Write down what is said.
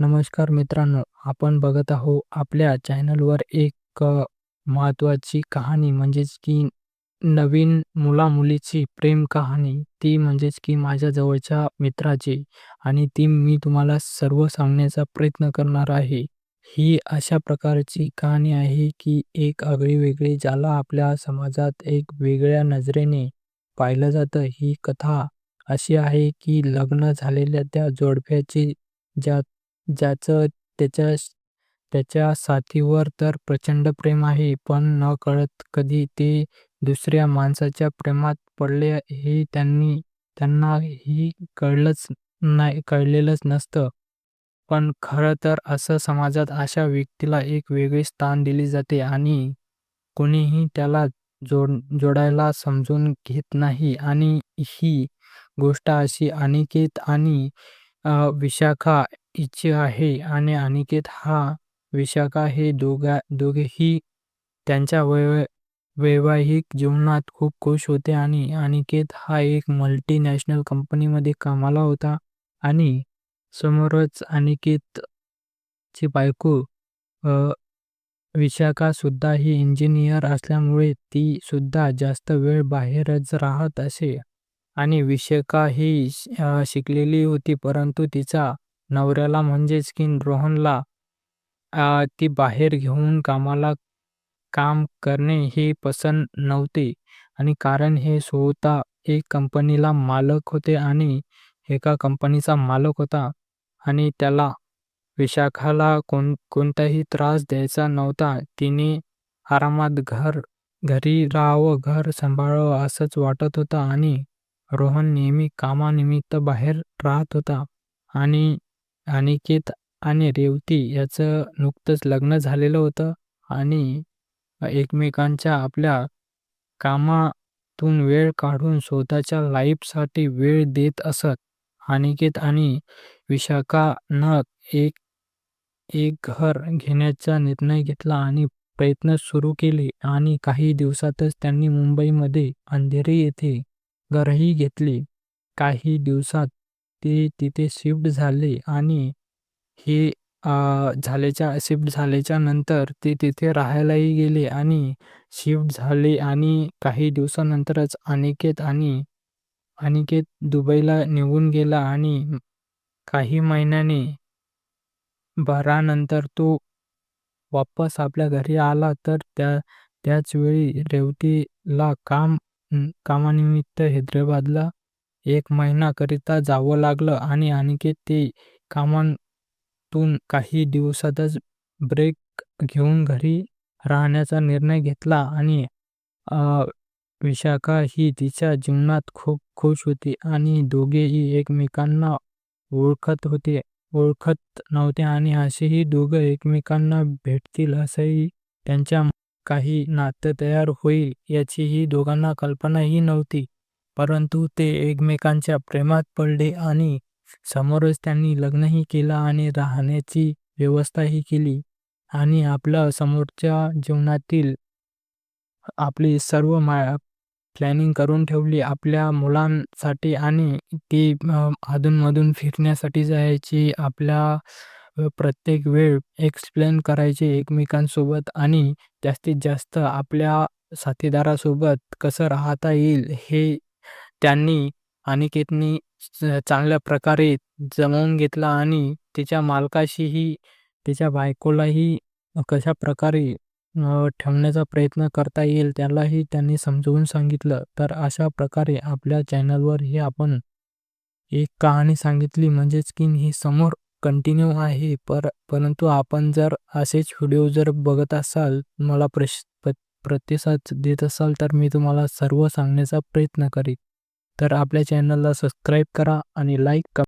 नमस्कार मित्रांनो, आपण बघत आहो आपल्या चॅनलवर एक महत्त्वाची कहाणी म्हणजेच की नवीन मुलामुलीची प्रेम कहाणी. ती म्हणजेच की माझ्या जवळच्या मित्राची आणि ती मी तुम्हाला सर्व सांगण्याचा प्रयत्न करणार आहे. ही अशा प्रकारची कहाणी आहे की एक आगळी-वेगळी ज्याला आपल्या समाजात एक वेगळ्या नजरेने पाहिलं जातं. ही कथा अशी आहे की लग्न झालेल्या त्या जोडप्याची ज्या त्याच्या त्याच्या साथीवर तर प्रचंड प्रेम आहे, पण नकळत कधी ते दुसऱ्या माणसाच्या प्रेमात पडले हे त्यांनी त्यांनाही कळलंच नाही कळलेलंच नसतं. पण खरं तर असं समाजात अशा व्यक्तीला एक वेगळे स्थान दिले जाते आणि कोणीही त्याला जोड जोडायला समजून घेत नाही आणि ही गोष्ट अशी अनिकेत आणि विशाखा इच्छा आहे आणि अनिकेत हा विशाखा हे दोघा दोघेही त्यांच्या वै वैवाहिक जीवनात खूप खुश होते आणि अनिकेत हा एक मल्टीनॅशनल कंपनीमध्ये कामाला होता आणि समोरच अनिकेतची बायको विशाखासुद्धा विशाखा सुद्धा ही इंजिनियर असल्यामुळे ती सुद्धा जास्त वेळ बाहेरच राहत असे. आणि विशाखा ही शिकलेली होती परंतु तिचा नवऱ्याला म्हणजेच की रोहनला ती बाहेर घेऊन कामाला काम करणे हे पसंत नव्हते. आणि कारण हे स्वतः एक कंपनीला मालक होते आणि एका कंपनीचा मालक होता. आणि त्याला विशाखाला कोण कोणताही त्रास द्यायचा नव्हता. तिने आरामात घर घरी राहावं, घर सांभाळावं असंच वाटत होतं. आणि रोहन नेहमी कामानिमित्त बाहेर राहत होता. आणि अनिकेत आणि रेवती याचं नुकतंच लग्न झालेलं होतं आणि एकमेकांच्या आपल्या कामातून वेळ काढून स्वतःच्या लाईफसाठी वेळ देत असत. अनिकेत आणि विशाखानं एक एक घर घेण्याचा निर्णय घेतला आणि प्रयत्न सुरू केले आणि काही दिवसातच त्यांनी मुंबईमध्ये अंधेरी येथे घरही घेतले. काही दिवसात ते तिथे शिफ्ट झाले आणि हे झाल्याच्या शिफ्ट झाल्याच्यानंतर ते तिथे राहायलाही गेले आणि शिफ्ट झाले आणि काही दिवसानंतरच अनिकेत आणि अनिकेत दुबईला निघून गेला आणि काही महिन्याने भरानंतर तो वापस आपल्या घरी आला. तर त्या त्याच वेळी रेवतीला काम कामानिमित्त हैदराबादला एक महिन्याकरिता जावं लागलं आणि आणखी ते कामातून काही दिवसातच ब्रेक घेऊन घरी राहण्याचा निर्णय घेतला आणि विशाखा ही तिच्या जीवनात खूप खुश होती आणि दोघेही एकमेकांना ओळखत होते ओळखत नव्हते आणि असेही दोघं एकमेकांना भेटतील असंही त्यांच्या काही नातं तयार होईल याचीही दोघांना कल्पनाही नव्हती. परंतु ते एकमेकांच्या प्रेमात पडले आणि समोरच त्यांनी लग्नही केलं आणि राहण्याची व्यवस्थाही केली आणि आपल्या समोरच्या जीवनातील आपली सर्व मा प्लॅनिंग करून ठेवली आपल्या मुलांसाठी आणि ती अधूनमधून फिरण्यासाठी जायची. आपल्या प्रत्येक वेळ एक्सप्लेन करायचे एकमेकांसोबत आणि जास्तीत जास्त आपल्या साथीदारासोबत कसं राहता येईल हे त्यांनी अनिकेतनी चांगल्या प्रकारे जमवून घेतलं आणि तिच्या मालकाशीही तिच्या बायकोलाही कशा प्रकारे ठेवण्याचा प्रयत्न करता येईल त्यालाही त्यांनी समजवून सांगितलं. तर अशा प्रकारे आपल्या चॅनलवर ही आपण एक कहाणी सांगितली म्हणजेच की ही समोर कंटिन्यू आहे. पर परंतु आपण जर असेच व्हिडिओ जर बघत असाल, मला प्रश प्रतिसाद देत असाल तर मी तुम्हाला सर्व सांगण्याचा प्रयत्न करीन. तर आपल्या चॅनलला सबस्क्राईब करा आणि लाईक करा.